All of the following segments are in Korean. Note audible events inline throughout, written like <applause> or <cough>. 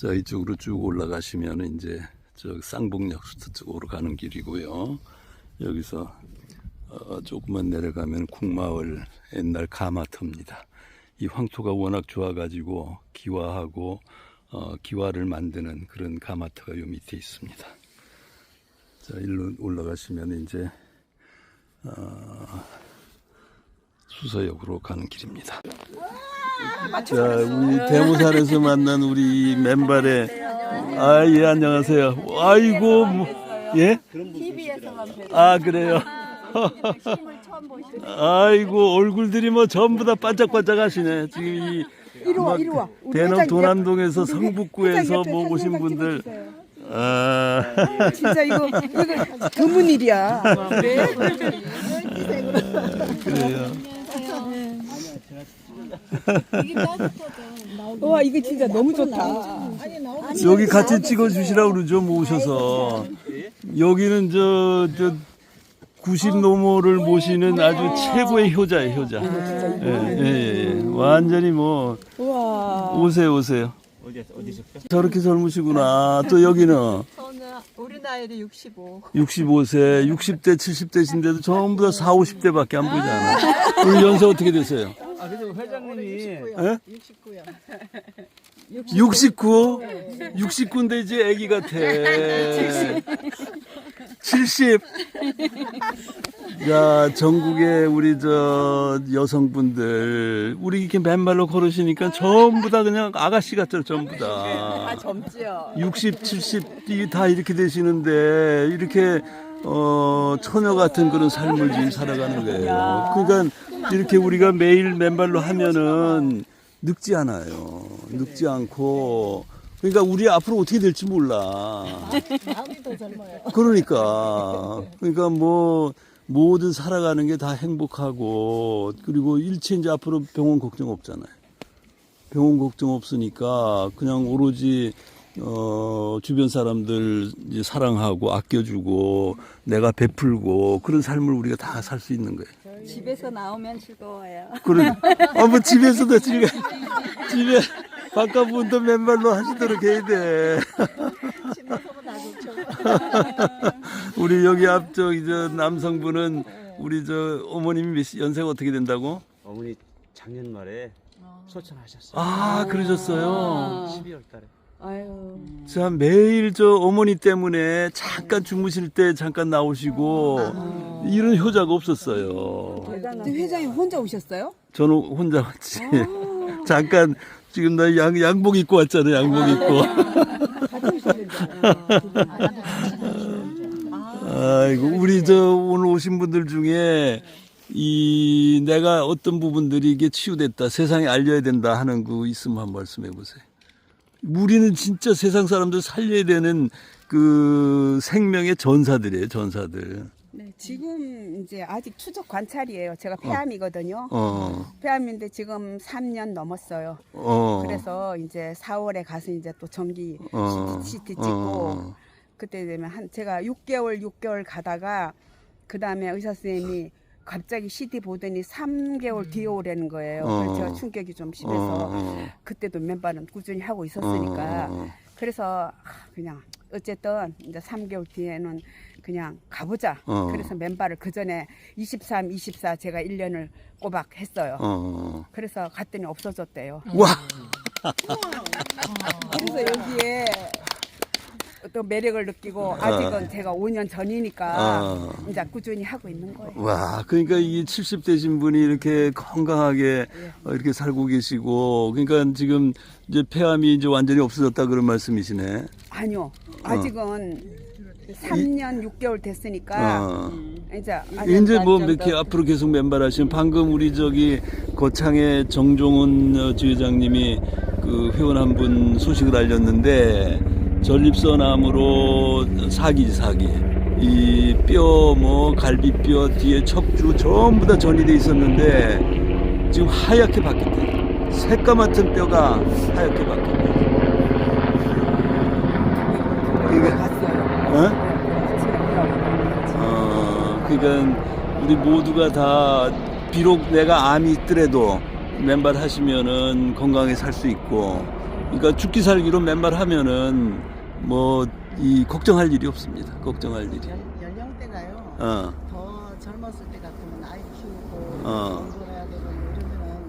자, 이쪽으로 쭉 올라가시면 이제 저 쌍봉역 쪽으로 가는 길이고요. 여기서 어, 조금만 내려가면 국마을 옛날 가마터입니다. 이 황토가 워낙 좋아가지고 기와하고 어, 기와를 만드는 그런 가마터가 요 밑에 있습니다. 자, 일로 올라가시면 이제 어, 수서역으로 가는 길입니다. 자, 우리 대모산에서 만난 우리 맨발의 아, 예, 안녕하세요. 아이고, 뭐, 예? 아, 그래요. 보시는. <laughs> 아이고, 얼굴들이 뭐 전부 다 반짝반짝 하시네. 지금 이 이리 와, 막 회장 도남동에서 성북구에서 뭐 오신 분들. 아, 진짜 이거 이거 드문 일이야. <laughs> 그래요. 와 이거 진짜 너무 좋다. 여기 같이 찍어주시라고 그러죠, 모셔서. 여기는 저, 저, 90 노모를 모시는 아주 최고의 효자예요, 효자. 예, 예, 예. 완전히 뭐, 와. 오세요, 오세요. 저렇게 젊으시구나. 또 여기는 저는 우리 나이도 65. 65세, 60대, 70대신데도 전부 다 4, 50대밖에 안 보이잖아. 오늘 연세 어떻게 되세요? 아, 그래서 회장님이 예? 69? 69인데 이제 애기 같아. <laughs> 70. 야, 전국에 우리 저 여성분들, 우리 이렇게 맨발로 걸으시니까 전부 다 그냥 아가씨 같죠, 전부 다. 젊지요. 60, 70이 다 이렇게 되시는데, 이렇게, 어, 처녀 같은 그런 삶을 지금 살아가는 거예요. 그러니까 이렇게 우리가 매일 맨발로 하면은 늙지 않아요. 늙지 않고. 그러니까 우리 앞으로 어떻게 될지 몰라. 그러니까. 그러니까 뭐, 모든 살아가는 게 다 행복하고, 그리고 일체 이제 앞으로 병원 걱정 없잖아요. 병원 걱정 없으니까 그냥 오로지 어 주변 사람들 사랑하고 아껴주고 내가 베풀고 그런 삶을 우리가 다 살 수 있는 거예요. 집에서 나오면 즐거워요. 그래. 어뭐 집에서도 지금 집에 바깥분도 맨발로 하시도록 해야 돼. 우리 여기 앞쪽 이제 남성분은 우리 저 어머님이 몇 시- 연세가 어떻게 된다고? 어머니 작년 말에 소천하셨어요. 아 그러셨어요. 12월 달에. 아유. 자 매일 저 어머니 때문에 잠깐 주무실 때 잠깐 나오시고 이런 효자가 없었어요. 근데 회장님 혼자 오셨어요? 저는 혼자 왔지. <laughs> 잠깐 지금 나 양, 양복 입고 왔잖아요. 양복 입고. 같이 오셨는데. 아이고 우리 저 오늘 오신 분들 중에 이 내가 어떤 부분들이 이게 치유됐다 세상에 알려야 된다 하는 그 있으면 한번 말씀해 보세요. 우리는 진짜 세상 사람들 살려야 되는 그 생명의 전사들이에요 전사들. 네, 지금 이제 아직 추적 관찰이에요. 제가 폐암이거든요. 어, 폐암인데 지금 3년 넘었어요. 어. 그래서 이제 4월에 가서 이제 또 정기 어, CT, CT 찍고 어. 그때 되면 한 제가 6개월 6개월 가다가 그 다음에 의사 선생님이 갑자기 CT 보더니 3개월 뒤에 오라는 거예요. 그래서 어. 제가 충격이 좀 어, 심해서 어, 그때도 맨발은 꾸준히 하고 있었으니까 어, 어. 그래서 아, 그냥 어쨌든 이제 3개월 뒤에는 그냥 가보자. 어. 그래서 맨발을 그 전에 23, 24 제가 1년을 꼬박 했어요. 어. 그래서 갔더니 없어졌대요. 와, <laughs> 그래서 여기에 어떤 매력을 느끼고 아직은 제가 5년 전이니까 어. 이제 꾸준히 하고 있는 거예요. 와, 그러니까 이 70대신 분이 이렇게 건강하게 어, 이렇게 살고 계시고, 그러니까 지금 이제 폐암이 이제 완전히 없어졌다 그런 말씀이시네. 아니요, 아직은 3년 6개월 됐으니까 어. 이제 이제 뭐 이렇게 앞으로 계속 맨발하시면 방금 우리 저기 거창의 정종훈 어, 지회장님이 그 회원 한 분 소식을 알렸는데 전립선암으로 사기지 사기 이 뼈 뭐 갈비뼈 뒤에 척추 전부 다 전이 돼 있었는데 지금 하얗게 바뀌었대 새까맣은 뼈가 하얗게 바뀌었대 이게 봤어요. 어? 어, 그러니까 우리 모두가 다 비록 내가 암이 있더라도 맨발 하시면은 건강하게 살수 있고 그러니까 죽기 살기로 맨발 하면은 뭐 이 걱정할 일이 없습니다. 걱정할 일이. 연, 연령대가요. 어, 더 젊었을 때 같으면 아이 키우고 어. 돈 벌어야 되고 뭐 이러면은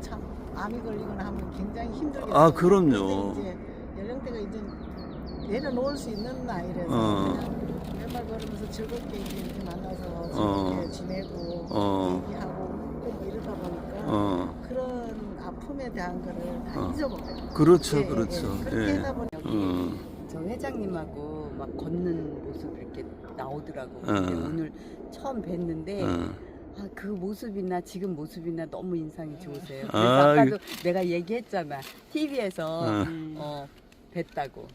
참 암이 걸리거나 하면 굉장히 힘들겠어요. 아, 그럼요. 이제 연령대가 이제 내려놓을 수 있는 나이라서 어. 그냥 맨발 걸으면서 즐겁게 이렇게 만나서 어. 즐겁게 지내고 어. 얘기하고 웃고 뭐 이러다 보니까 어, 아픔에 대한 거를 다 어. 잊어버려요. 그렇죠, 예, 예, 그렇죠. 예. 그렇게 예. 하다 보니 어, 저 회장님하고 막 걷는 모습 이렇게 나오더라고. 어. 근데 오늘 처음 뵀는데 어. 아, 그 모습이나 지금 모습이나 너무 인상이 좋으세요. 그래서 아, 아, 까도 내가 얘기했잖아. TV에서 어. 어, 뵀다고.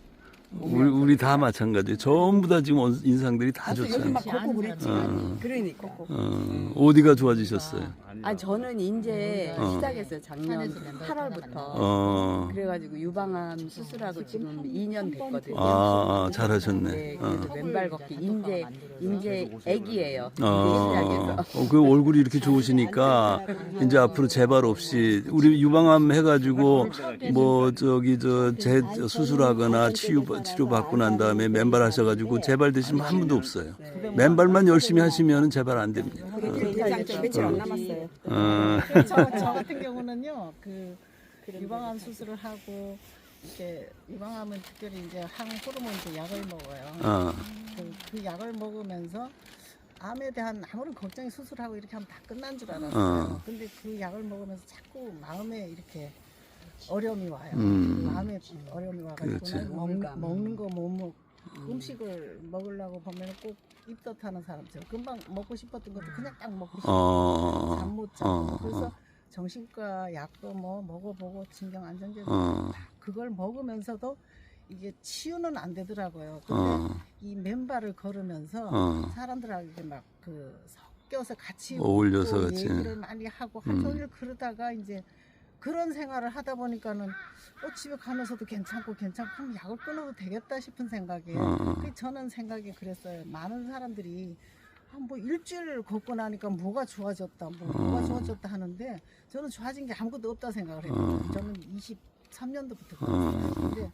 우리 우리 다 마찬가지. 전부 다 지금 온- 인상들이 다 여기 좋잖아요. 막 걷고 그랬지만 어. 그러니까. 어, 어디가 좋아지셨어요? 아 저는 이제 어. 시작했어요 작년 8월부터. 어, 그래가지고 유방암 수술하고 지금 2년 됐거든요. 아, 아, 잘하셨네. 네, 어. 그래서 맨발 걷기 인제 인제 애기예요. 어, 어, 그 얼굴이 이렇게 좋으시니까 이제 앞으로 재발 없이 우리 유방암 해가지고 뭐 저기 저 재 수술하거나 치유 치료 받고 난 다음에 맨발 하셔가지고 재발 되시면 한 분도 없어요. 맨발만 열심히 하시면 재발 안 됩니다. 대장 며칠 안 남았어요. 어, 저, 저 같은 경우는요, 그 유방암 수술을 하고 이렇게 유방암은 특별히 이제 항호르몬제 약을 먹어요. 어, 그, 그 약을 먹으면서 암에 대한 아무런 걱정이 수술하고 이렇게 하면 다 끝난 줄 알았어요. 어. 근데 그 약을 먹으면서 자꾸 마음에 이렇게 어려움이 와요. 음. 마음에 어려움이 와가지고 그렇지. 는 먹, 먹는 거 못 먹. 음식을 먹으려고 보면 꼭 입덧하는 사람처럼 금방 먹고 싶었던 것도 그냥 딱 먹고 싶어. 어, 잠못 자고 어, 그래서 정신과 약도 뭐 먹어보고 진경 안정제도 어, 그걸 먹으면서도 이게 치유는 안 되더라고요. 근데 어, 이 맨발을 걸으면서 어. 사람들하고 이렇게 막그 섞여서 같이 어울려서 웃고 같이. 얘기를 많이 하고 음. 하루 종일 그러다가 이제 그런 생활을 하다 보니까는 어, 집에 가면서도 괜찮고 괜찮고 그럼 약을 끊어도 되겠다 싶은 생각에 어. 그 저는 생각이 그랬어요. 많은 사람들이 아, 뭐 일주일 걷고 나니까 뭐가 좋아졌다, 뭐 뭐가 어. 좋아졌다 하는데 저는 좋아진 게 아무것도 없다 생각을 했거든요. 어. 저는 23년도부터 어. 근데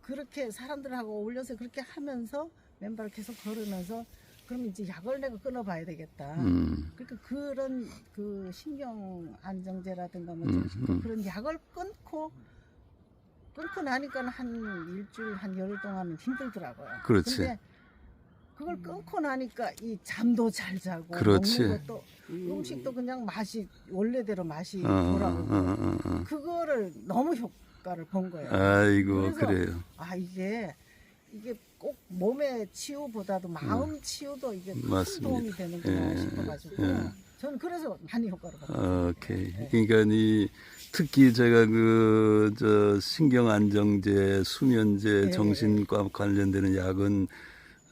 그렇게 사람들하고 어울려서 그렇게 하면서 맨발을 계속 걸으면서 그럼 이제 약을 내가 끊어봐야 되겠다. 음, 그러니까 그런 그 신경 안정제라든가 뭐 음, 음. 그런 약을 끊고 끊고 나니까 한 일주일 한 열흘 동안은 힘들더라고요. 그렇지. 근데 그걸 끊고 나니까 이 잠도 잘 자고 그렇지. 먹는 것도 음식도 그냥 맛이 원래대로 맛이 어, 어, 돌아오고 어, 어, 어. 그거를 너무 효과를 본 거예요. 아이고 그래서 그래요. 아 이게 이게 꼭 몸의 치유보다도 마음 치유도 이게 큰 음. 맞습니다. 도움이 되는구나 예, 싶어가지고 예. 저는 그래서 많이 효과를 봤어요. 오케이. 그러니까 이 특히 제가 그 저 신경 안정제, 수면제, 예. 정신과 관련되는 약은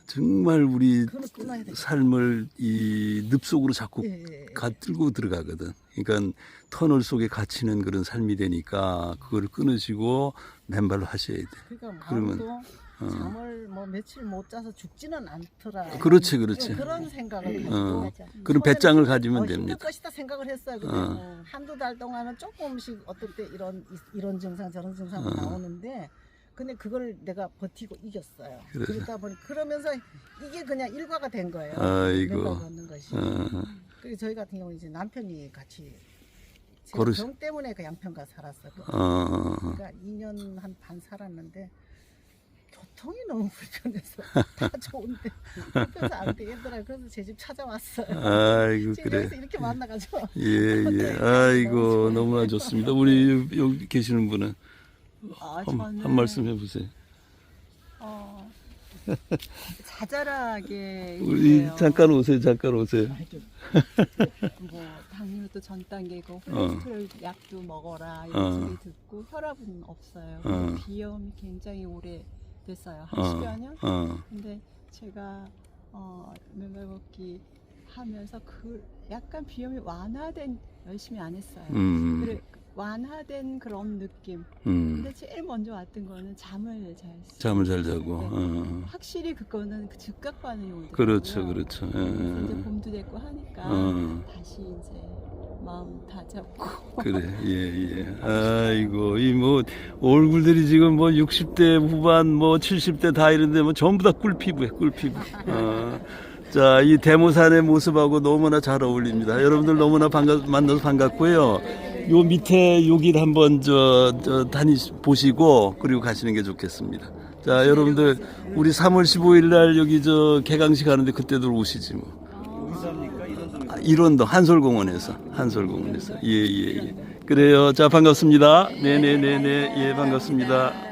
정말 우리 끊어야. 삶을 이 늪속으로 자꾸 예, 예, 예. 갓들고 들어가거든. 그러니까 터널 속에 갇히는 그런 삶이 되니까 그걸 끊으시고 맨발로 하셔야 돼. 그러니까 그러면, 마음도 어. 잠을 뭐 며칠 못 자서 죽지는 않더라. 그렇지, 그렇지. 그런 생각을 어. 가지고 그런 배짱을 가지면 어, 힘들 됩니다. 것이다 생각을 했어요. 근데 어. 한두 달 동안은 조금씩 어떨 때 이런 이런 증상 저런 증상 어. 나오는데 근데 그걸 내가 버티고 이겼어요. 그래서. 그러다 보니 그러면서 이게 그냥 일과가 된 거예요. 아이고. 걷는 것이. 어, 그리고 저희 같은 경우 이제 남편이 같이 제가 걸으시- 병 때문에 그 양평가 살았었거든요. 어, 그러니까 2년 한 반 살았는데 교통이 너무 불편해서 <laughs> 다 좋은데 불편해서 안 되겠더라. 그래서 제 집 찾아왔어요. 아이고 지금 그래. 여기서 이렇게 만나가지고 예, 예. <laughs> 아이고, 너무나 좋습니다. 우리 여기 계시는 분은 아, 한, 저는 한 말씀 해보세요. 어, 자잘하게 우리 얘기해요. 잠깐 오세요, 잠깐 오세요. <laughs> 뭐 당뇨도 전 단계고 어. 콜레스테롤 약도 먹어라 어. 이런 소리 듣고 혈압은 없어요. 어. 비염이 굉장히 오래 됐어요. 한 어, 10여 년. 어, 근데 제가 어, 맨발 걷기 하면서 그 약간 비염이 완화된 열심히 안 했어요. 음, 그래 완화된 그런 느낌. 음, 근데 제일 먼저 왔던 거는 잠을 잘 수. 잠을 잘 자고. 어. 확실히 그거는 그 즉각 반응이 오더라고요. 그렇죠, 그렇죠. 예, 그래서 이제 예. 봄도 됐고 하니까 어. 다시 이제 마음 다 잡고 <laughs> 그래, 예, 예. 아이고, 이 뭐, 얼굴들이 지금 뭐 60대 후반, 뭐 70대 다 이런데 뭐 전부 다 꿀피부에, 꿀피부. 어. 자, 이 대모산의 모습하고 너무나 잘 어울립니다. 여러분들 너무나 반가, 만나서 반갑고요. 요 밑에 여기를 한번 저, 저 다니 보시고 그리고 가시는 게 좋겠습니다. 자, 여러분들 우리 3월 15일 날 여기 저 개강식 하는데 그때도 오시지 뭐. 아, 일원동 한솔공원에서 한솔공원에서 예예 예, 예. 그래요 자 반갑습니다 네네네네 예 반갑습니다